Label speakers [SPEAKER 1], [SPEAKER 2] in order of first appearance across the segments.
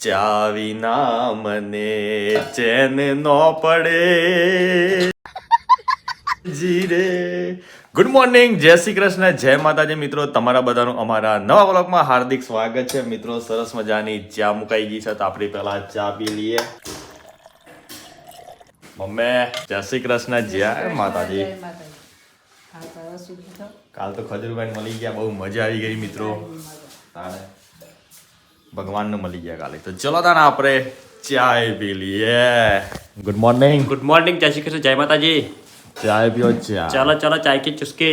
[SPEAKER 1] ચા વિના મને ચેન નો પડે. જીરે. ગુડ મોર્નિંગ જય શ્રી કૃષ્ણ. જય માતાજી મિત્રો. તમારા બધાનું અમારા નવા બ્લોગમાં હાર્દિક સ્વાગત છે. મિત્રો સરસ મજાની ચા મુકાઈ ગઈ છે તો આપણે પહેલા ચા પી લઈએ. મમ્મી જય શ્રી કૃષ્ણ. જય માતાજી. કાલ તો ખજૂરભાઈ મળી ગયા. બહુ મજા આવી ગઈ મિત્રો. તાણે. ભગવાનને મળી ગયા કાલે. તો ચલો તાને આપણે ચાય પી લઈએ. ગુડ મોર્નિંગ
[SPEAKER 2] ગુડ મોર્નિંગ જય શ્રી કૃષ્ણ જય માતાજી.
[SPEAKER 1] ચાય પીઓ ચા.
[SPEAKER 2] ચાલો ચાલો ચાય કે ચુસ્કે.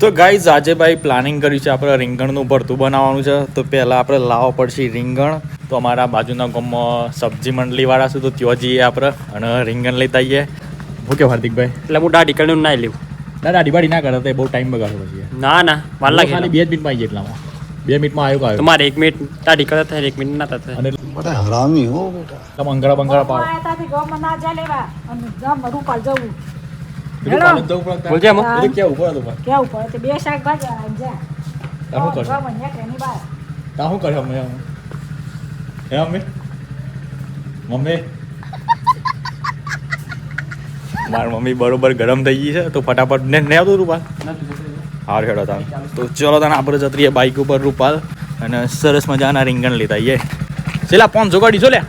[SPEAKER 1] તો ગાઈઝ આજે ભાઈ પ્લાનિંગ કર્યું છે આપણે રીંગણનું ભરતું બનાવવાનું છે. તો પહેલાં આપણે લાવવા પડશે રીંગણ. તો અમારા બાજુના ગામમાં સબ્જી મંડળીવાળા શું તો ત્યાં જઈએ આપણે અને રીંગણ લેતા આવીએ. હું કે હાર્દિકભાઈ?
[SPEAKER 2] એટલે હું દાઢી કરીને ના લેવું.
[SPEAKER 1] ના દાઢી બાડી ના કરે તો બહુ ટાઈમ બગાડો પછી.
[SPEAKER 2] ના ના વાર લાગે
[SPEAKER 1] બે જ મિનિટમાં આવી એટલામાં. બે મિનિટમાં આવ્યો આવ્યો
[SPEAKER 2] તમારે એક મિનિટ તારી કરતા થાય એક મિનિટ ના થતા
[SPEAKER 1] અને
[SPEAKER 3] બટા હરામી હો બેટા.
[SPEAKER 1] તમે અંગળા બંગળા પાડ.
[SPEAKER 4] ના જા લેવા. અને
[SPEAKER 1] જા મરું પાડ
[SPEAKER 4] જવું બે શાક ભાજી જા.
[SPEAKER 1] તમે કરો તમે હે મમ્મી મમ્મી મારી મમ્મી બરોબર ગરમ થઈ ગઈ છે, તો ફટાફટ ને ને આવતું રૂપાલ. હાર હેડો તાન તો ચલો તને આપણે જતરીએ બાઇક ઉપર રૂપાલ અને સરસ મજાના રીંગણ લેતા આવીએ છેલ્લા પાંચ જોગાડી, જો લે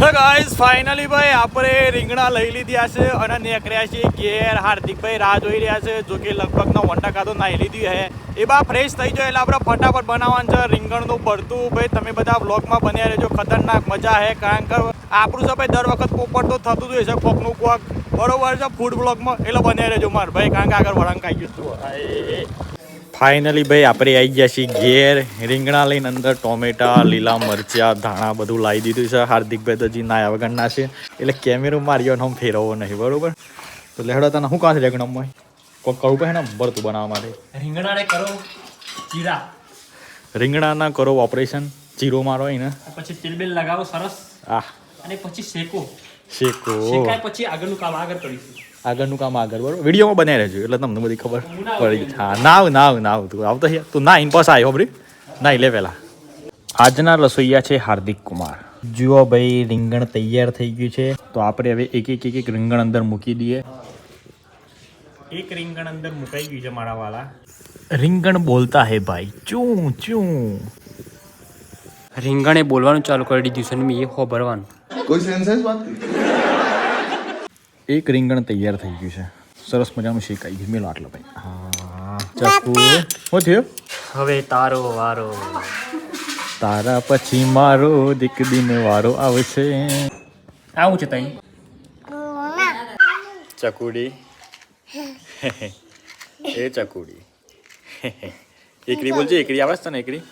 [SPEAKER 1] હે ગાઈસ ફાઇનલી ભાઈ, આપણે રીંગણા લઈ લીધી છે અને નીકળ્યા છીએ ઘેર. હાર્દિકભાઈ રાહ જોઈ રહ્યા છે, જો કે લગભગ નો વંટા કાતો નાહી લીધી હે. એ બા ફ્રેશ થઈ જાય એટલે આપણે ફટાફટ બનાવવાનું છે. રીંગણનું ભરતું. ભાઈ, તમે બધા વ્લોગમાં બન્યા રહેજો. ખતરનાક મજા હે, કારણ કે આપણું છે ભાઈ, દર વખત પોપટ તો થતું જ હોય છે, કોકનું કોક. બરોબર છે ફૂડ બ્લોગમાં એટલે બન્યા રહેજો માર ભાઈ, કારણ કે આગળ વળાંક આવી ગયું ફાઇનલી ભાઈ આપણે આવી ગયા છીએ ઘેર. રીંગણા લઈને અંદર ટોમેટા લીલા મરચા ધાણા બધું લાવી દીધું છે. હાર્દિકભાઈ તો હજી નાયા વગરના છે. એટલે કેમેરો માર્યો ને આમ ફેરવવો નહીં બરોબર? તો લેહડો તને શું કાં છે રેગણમમાં કોઈ કરવું પડે ને ભરતું બનાવવા માટે.
[SPEAKER 2] રીંગણાને કરો જીરા.
[SPEAKER 1] રીંગણાના કરો ઓપરેશન. ચીરો મારો હોય ને.
[SPEAKER 2] પછી તેલબેલ લગાવો સરસ.
[SPEAKER 1] આહ.
[SPEAKER 2] અને પછી શેકો.
[SPEAKER 1] શેકો.
[SPEAKER 2] શેકાય પછી આગળનું કામ આગળ કરીશું.
[SPEAKER 1] આગળનું કામ આગળ બરોબર વિડીયોમાં બનાવી રહેજો એટલે તમને બધી ખબર પડી હા નાવ નાવ નાવ. તું આવતો છે તું ના ઇન આવ્યો બરી. ના લે પહેલાં. આજના રસોઈયા છે હાર્દિક કુમાર. જુઓ ભાઈ રીંગણ તૈયાર થઈ ગયું છે. તો આપણે હવે એક એક એક એક રીંગણ અંદર મૂકી દઈએ. એક રીંગણ અંદર મુકાઈ ગયું છે મારા વાળા રીંગણ બોલતા હે ભાઈ. ચું ચું.
[SPEAKER 2] રીંગણે બોલવાનું ચાલુ કરી દીધું છે ને મેં એ હો
[SPEAKER 3] કોઈ સેન્સ વાત
[SPEAKER 1] એક રીંગણ તૈયાર થઈ ગયું છે. સરસ મજાનું શેકાઈ ગયું. મેલો આટલો ભાઈ. હા ચકુ શું થયું?
[SPEAKER 2] હવે તારો વારો.
[SPEAKER 1] તારા પછી મારો દીક દિન વારો આવશે.
[SPEAKER 2] આવું છે તઈ?
[SPEAKER 1] ચકુડી. એ ચકુડી. એકરી બોલજો એકરી આવે છે તને એકરી?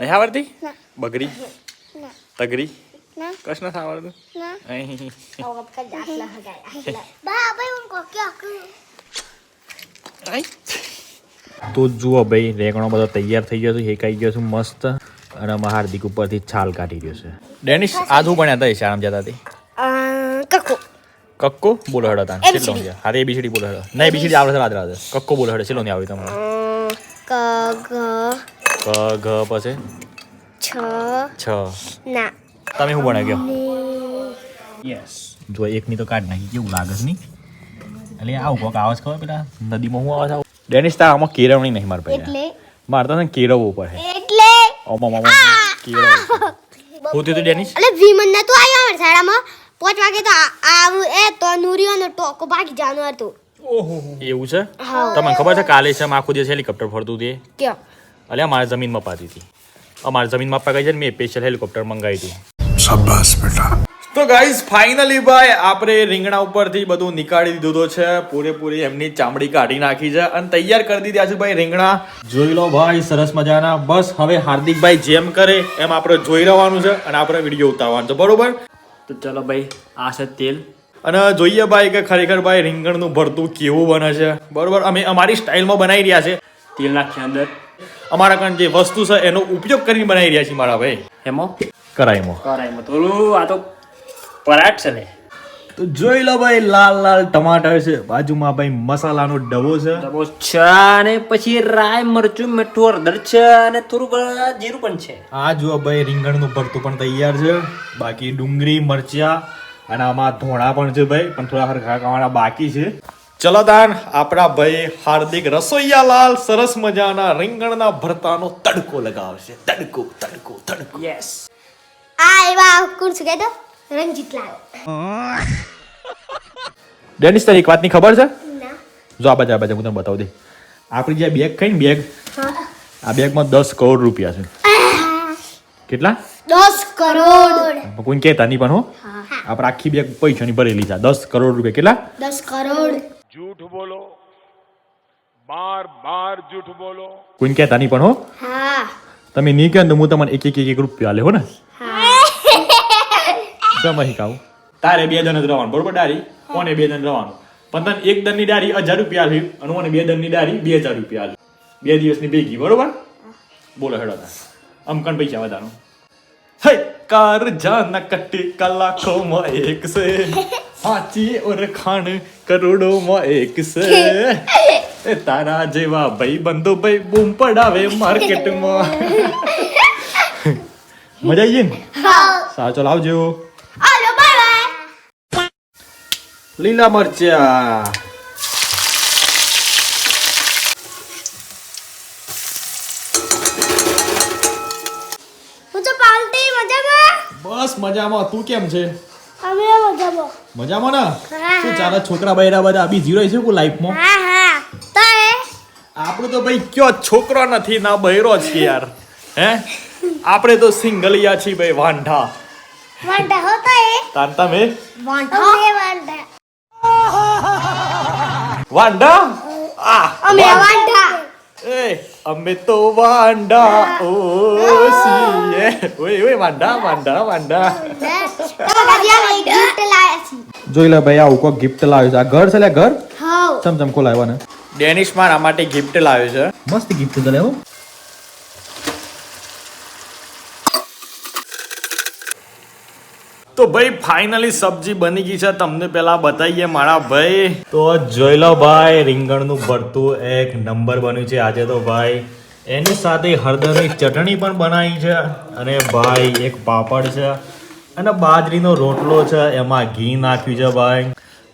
[SPEAKER 1] નહીં આવડતી? બગરી તગડી? કશ નથી આવડતું તો જુઓ ભાઈ રેંગણો બધો તૈયાર થઈ ગયો છે હેકાઈ ગયો છે મસ્ત. અને અમે હાર્દિક ઉપરથી છાલ કાઢી ગયો છે. ડેનિશ આ શું ભણ્યા હતા શાળામાં જતા હતી
[SPEAKER 5] કક્કો.
[SPEAKER 1] કક્કો? બોલો હડો તા કેટલો છે હારે એબીસીડી બોલો હડો. નહીં એબીસીડી આવડે રાત રાત કક્કો બોલો હડો ચેલો નહીં આવી તમારે
[SPEAKER 5] ક ગ
[SPEAKER 1] ક ઘ પછી?
[SPEAKER 5] છ
[SPEAKER 1] છ.
[SPEAKER 5] ના.
[SPEAKER 1] તમે શું બનાવ્યો ગયો? યસ જો એકની તો કાઢ નાખી કેવું લાગે છે નહીં? એટલે આવું કોક આવાજ ખબર પેલા નદીમાં હું આવાજ આવું ડેનિશ તા આમાં કેળવણી નહીં મારે
[SPEAKER 5] એટલે?
[SPEAKER 1] મારે તો કેળવવું પડે.
[SPEAKER 5] એટલે?
[SPEAKER 1] ઓમા મામા કેળવવું શું તો ડેનિસ?
[SPEAKER 5] એટલે વિમન ના તો આવ્યો અમારી શાળામાં? પાંચ વાગે તો આવું એ તો નુરીઓ નો ટોકો ભાગી જવાનું હતું.
[SPEAKER 1] એવું છે? તમને ખબર છે કાલે છે આખો દિવસ હેલિકોપ્ટર ફરતું તે?
[SPEAKER 5] અલ્યા
[SPEAKER 1] અલે મારે જમીન મપાતી હતી. અમારે જમીન મપાઈ ગઈ છે ને મેં સ્પેશિયલ હેલિકોપ્ટર મંગાવી હતી.
[SPEAKER 3] શાબાશ બેટા.
[SPEAKER 1] તો ગાઈઝ ફાઇનલી ભાઈ આપણે રીંગણા ઉપરથી બધું નીકાળી દીધું છે. પૂરેપૂરી એમની ચામડી કાઢી નાખી છે અને તૈયાર કરી દીધી છે ભાઈ રીંગણા. જોઈ લો ભાઈ સરસ મજાના. બસ હવે હાર્દિકભાઈ જેમ કરે એમ આપણે જોઈ રહેવાનું છે અને આપણે વીડિયો ઉતારવાનો છે. બરોબર?
[SPEAKER 2] તો ચલો ભાઈ આ છે તેલ.
[SPEAKER 1] અને જોઈએ ભાઈ કે ખરેખર ભાઈ રીંગણનું ભરતું કેવું બને છે. બરોબર? અમે અમારી સ્ટાઇલમાં બનાવી રહ્યા છે.
[SPEAKER 2] તેલ નાખ્યા અંદર.
[SPEAKER 1] અમારા કારણ જે વસ્તુ છે એનો ઉપયોગ કરીને બનાવી રહ્યા છીએ મારા ભાઈ.
[SPEAKER 2] એમાં?
[SPEAKER 1] કરાઈમાં
[SPEAKER 2] કરાઈમાં થોડું આ તો પરાઠ છે ને.
[SPEAKER 1] તો જોઈ લો ભાઈ લાલ લાલ ટમાટર છે. બાજુમાં ભાઈ મસાલાનો ડબો છે.
[SPEAKER 2] ડબો છે અને પછી રાય મરચું મીઠું હળદર છે અને થોડું જીરું પણ છે.
[SPEAKER 1] આ જુઓ ભાઈ રીંગણનું ભરતું પણ તૈયાર છે. બાકી ડુંગળી મરચા અને આમાં ધોણા પણ છે ભાઈ પણ થોડા હરખા ખાવાના બાકી છે. ચલો દાન આપણા ભાઈ હાર્દિક રસોઈયાલાલ સરસ મજાના રીંગણના ભરતાનો તડકો લગાવશે. તડકો તડકો તડકો.
[SPEAKER 2] યસ
[SPEAKER 5] આ એવા કોણ શું કહેતો? રણજીતલાલ
[SPEAKER 1] ડેનિસ તને એક વાતની ખબર છે?
[SPEAKER 5] ના.
[SPEAKER 1] જો આ બાજુ આ હું તને બતાવી દઈ આપણી જે બેગ કઈ બેગ આ બેગમાં દસ કરોડ રૂપિયા છે. કેટલા?
[SPEAKER 5] દસ કરોડ.
[SPEAKER 1] કોઈ કહેતા નહીં પણ હો. આપણે આખી બેગ પૈસા ની ભરેલી છે. દસ કરોડ રૂપિયા. કેટલા?
[SPEAKER 5] દસ કરોડ.
[SPEAKER 6] જૂઠ બોલો. બાર બાર જૂઠ બોલો.
[SPEAKER 1] કોઈ કહેતા નહીં પણ હો. તમે નહીં કહે તો હું તમને એક એક એક રૂપિયા લેવો ને. હા. સમય કહું. તારે બે દન જ રહેવાનું બરોબર દારી કોને બે દન રહેવાનું પણ તને એક દનની દારી હજાર રૂપિયા આવી અને મને બે દનની દારી બે હજાર રૂપિયા આલ્યું બે દિવસની ભેગી બરોબર? બોલો હેડો આમ કણ પૈસા વધારો. હે કાર જાના કટ્ટી કલાકોમાં એક છે સાચી ઓળખાણ કરોડોમાં એક છે એ તારા જેવા ભાઈ બંધો ભાઈ બૂમ પડાવે માર્કેટમાં. મજા આવી ગઈ ને? સારું ચાલો લીલા મરચા. બસ મજામાં. તું કેમ છે?
[SPEAKER 5] અમે મજામાં.
[SPEAKER 1] મજામાં ને? શું ચાલે? છોકરા બૈરા બધા બી રહ્યો છે કોઈ લાઈફમાં
[SPEAKER 5] હા હા. તો
[SPEAKER 1] ભાઈ કયો છોકરો નથી ના બૈરો છે યાર. હે? આપણે તો સિંગલિયા છીએ ભાઈ વાંઢા.
[SPEAKER 5] વાંઢા હોતો એ.
[SPEAKER 1] તાન તમે
[SPEAKER 5] વાંઢા વાંઢા
[SPEAKER 1] આ
[SPEAKER 5] અમે વાંડા.
[SPEAKER 1] એ અમે તો વાંડા. ઓ સીએ. ઓય ઓય
[SPEAKER 5] વાંડા વાંડા છીએ
[SPEAKER 1] જોઈ લે ભાઈ આવું કોઈ ગિફ્ટ લાવ્યું છે. આ ઘર છે લે ઘર?
[SPEAKER 5] હાઉ
[SPEAKER 1] ચમ ચમ ખોલાવ્યો ને ડેનિશ મારા માટે ગિફ્ટ લાવ્યો છે. મસ્ત ગિફ્ટ છે લેવો તો ભાઈ ફાઇનલી સબ્જી બની ગઈ છે. તમને પેલા બતાવીએ મારા ભાઈ. તો જોઈ લો ભાઈ, રીંગણનું ભરતું એક નંબર બન્યું છે. આજે તો ભાઈ, એની સાથે હળદરની ચટણી પણ બનાવી છે અને ભાઈ, એક પાપડ છે અને બાજરીનો રોટલો છે. એમાં ઘી નાખ્યું છે ભાઈ.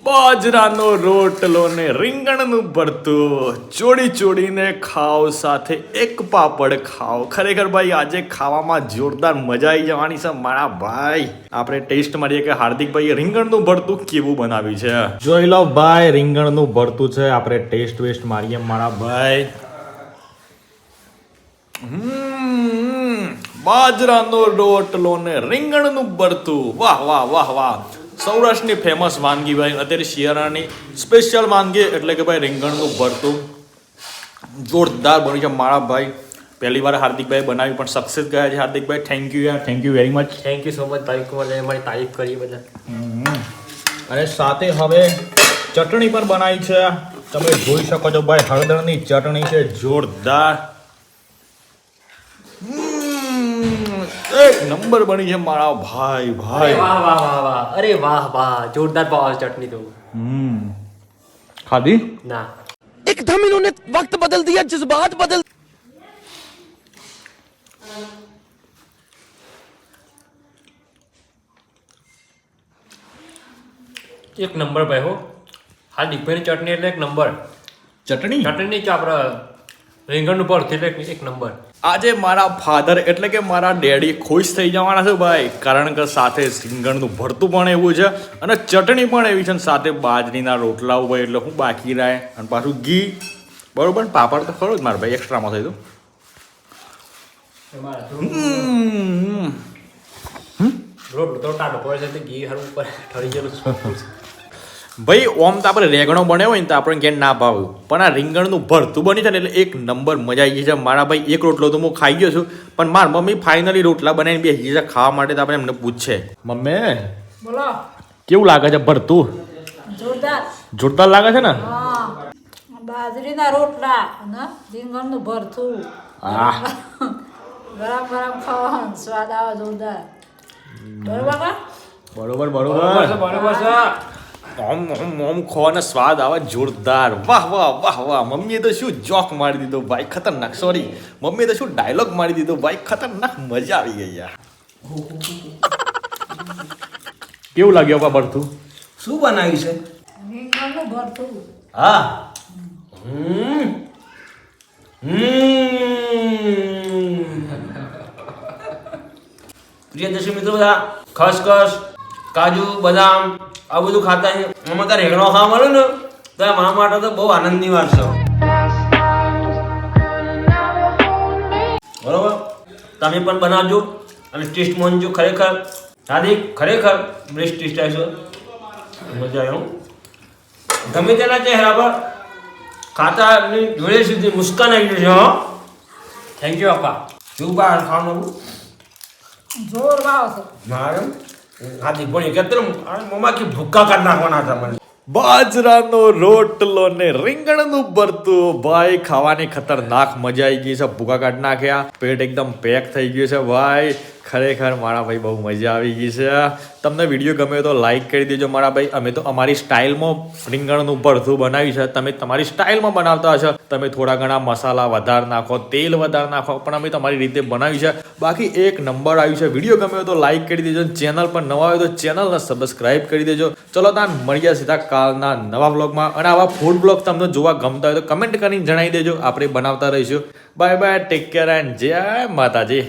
[SPEAKER 1] બાજરાનો રોટલો ને રીંગણનું ભરતું. ચોડી ચોડીને ખાઓ, સાથે એક પાપડ ખાઓ. ખરેખર ભાઈ, આજે ખાવામાં જોરદાર મજા આવી જવાની છે મારા ભાઈ. આપણે ટેસ્ટ મારીએ કે હાર્દિકભાઈ રીંગણનું ભરતું કેવું બનાવ્યું છે? જોઈ લો ભાઈ, રીંગણનું ભરતું છે. આપણે ટેસ્ટ વેસ્ટ મારીએ મારા ભાઈ. બાજરાનો રોટલો ને રીંગણનું ભરતું. વાહ વાહ વાહ વાહ. સૌરાષ્ટ્રની ફેમસ વાનગી ભાઈ અત્યારે શિયાળાની સ્પેશિયલ વાનગી એટલે કે ભાઈ રીંગણનું ભરતું. જોરદાર બન્યું છે મારા ભાઈ પહેલી વાર હાર્દિકભાઈ બનાવી પણ સક્સેસ ગયા છે હાર્દિકભાઈ. થેન્ક યુ યાર thank you very much
[SPEAKER 2] thank you so much ભાઈ કુમાર મારી તારીફ કરી બધા
[SPEAKER 1] અને સાથે હવે ચટણી પણ બનાવી છે. તમે જોઈ શકો છો ભાઈ હળદરની ચટણી છે જોરદાર. એક નંબર બની છે મારા ભાઈ
[SPEAKER 2] અરે
[SPEAKER 1] ભાઈ
[SPEAKER 2] વાહ વાહ વાહ વાહ અરે વાહ વાહ જોરદાર પાવ ચટણી તો
[SPEAKER 1] હમ ખાધી
[SPEAKER 2] ના
[SPEAKER 7] एकदम इन्होंने वक्त बदल दिया जज्बात बदल
[SPEAKER 2] એક નંબર ભાઈ હો હા દીપેની ચટણી એટલે એક નંબર
[SPEAKER 1] ચટણી
[SPEAKER 2] ચટણી નહીં તો આપણે રીંગણનું ભરતું એટલે એક- નંબર.
[SPEAKER 1] આજે મારા ફાધર એટલે કે મારા ડેડી ખુશ થઈ જવાના છે ભાઈ. કારણ કે સાથે રીંગણનું ભરતું પણ એવું છે અને ચટણી પણ એવી છે અને સાથે બાજરીના રોટલા હોય એટલે હું બાકી રહે અને પાછું ઘી. બરોબર પાપડ તો ખરો જ મારા ભાઈ એક્સ્ટ્રામાં થઈ દઉં
[SPEAKER 2] રોટલો તો ટાટો પડે છે ઘી હારું ઉપર ઠરી ગયેલું.
[SPEAKER 1] ભાઈ ઓમ તો આપણે રેગણો બન્યો હોય ને તો આપણે ક્યાં ના ભાવ્યું પણ આ રીંગણનું ભરતું બની છે ને એટલે એક નંબર મજા આવી ગઈ છે. મારા ભાઈ એક રોટલો તો હું ખાઈ ગયો છું પણ માર મમ્મી ફાઇનલી રોટલા બનાવીને બેસી છે. ખાવા માટે તો આપણે એમને પૂછે. મમ્મી
[SPEAKER 4] બોલો.
[SPEAKER 1] કેવું લાગે છે ભરતું?
[SPEAKER 4] જોરદાર.
[SPEAKER 1] જોરદાર લાગે છે ને?
[SPEAKER 4] બાજરીના રોટલા અને રીંગણનું ભરતું.
[SPEAKER 8] આહ.
[SPEAKER 4] ગરમ ગરમ ખાવાનું સ્વાદ આવે જોરદાર. બરોબર
[SPEAKER 1] બરોબર
[SPEAKER 8] બરોબર.
[SPEAKER 1] બરોબર
[SPEAKER 8] બરોબર છે.
[SPEAKER 1] ઓમ ઓમ ઓમ ખોવાનો સ્વાદ આવે જોરદાર. વાહ વાહ વાહ વાહ. મમ્મીએ તો શું જોક મારી દીધો ભાઈ? ખતરનાક સોરી મમ્મીએ તો શું ડાયલોગ મારી દીધો ભાઈ? ખતરનાક મજા આવી ગઈ યાર. કેવું લાગ્યું બા ભરતું?
[SPEAKER 8] શું બનાવ્યું છે? હા. હમ. હમ. પ્રિય દર્શક મિત્રો બધા ખસખસ કાજુ બદામ આ બધું ખાતા છે એમાં તારે રેગણો ખાવા મળે ને તો મારા માટે તો બહુ આનંદની વાત છે. બરોબર? તમે પણ બનાવજો અને ટેસ્ટ માનજો ખરેખર. હાર્દિક ખરેખર બેસ્ટ ટેસ્ટ આવશે મજા આવે હો. ગમે તેના ચહેરા પર ખાતાની જોડે સુધી મુસ્કાન આવી જશે હો. થેન્ક યુ આપા. શું બહાર ખાવાનું?
[SPEAKER 4] જોર છે.
[SPEAKER 8] મારે હાથી પણ કે મમ્મા કે ભૂક્કા કાઢ નાખવાના હતા મને.
[SPEAKER 1] બાજરાનો રોટલો ને રીંગણનું ભરતું, ભાઈ, ખાવાની ખતરનાક મજા આવી ગઈ છે. ભૂકા કાઢ નાખ્યા, પેટ એકદમ પેક થઈ ગયું છે, ભાઈ. ખરેખર મારા ભાઈ બહુ મજા આવી ગઈ છે. તમને વીડિયો ગમે તો લાઈક કરી દેજો મારા ભાઈ. અમે તો અમારી સ્ટાઇલમાં રીંગણનું ભરથું બનાવ્યું છે. તમે તમારી સ્ટાઇલમાં બનાવતા હશો. તમે થોડા ઘણા મસાલા વધારે નાખો, તેલ વધારે નાખો, પણ અમે તમારી રીતે બનાવ્યું છે. બાકી એક નંબર આવ્યું છે. વીડિયો ગમે તો લાઈક કરી દેજો. ચેનલ પર નવા આવ્યો તો ચેનલને સબસ્ક્રાઈબ કરી દેજો. ચલો તાન મળ્યા સીધા કાલના નવા બ્લોગમાં અને આવા ફૂડ બ્લોગ તમને જોવા ગમતા હોય તો કમેન્ટ કરીને જણાવી દેજો. આપણે બનાવતા રહીશું. Bye bye take care and જય માતાજી.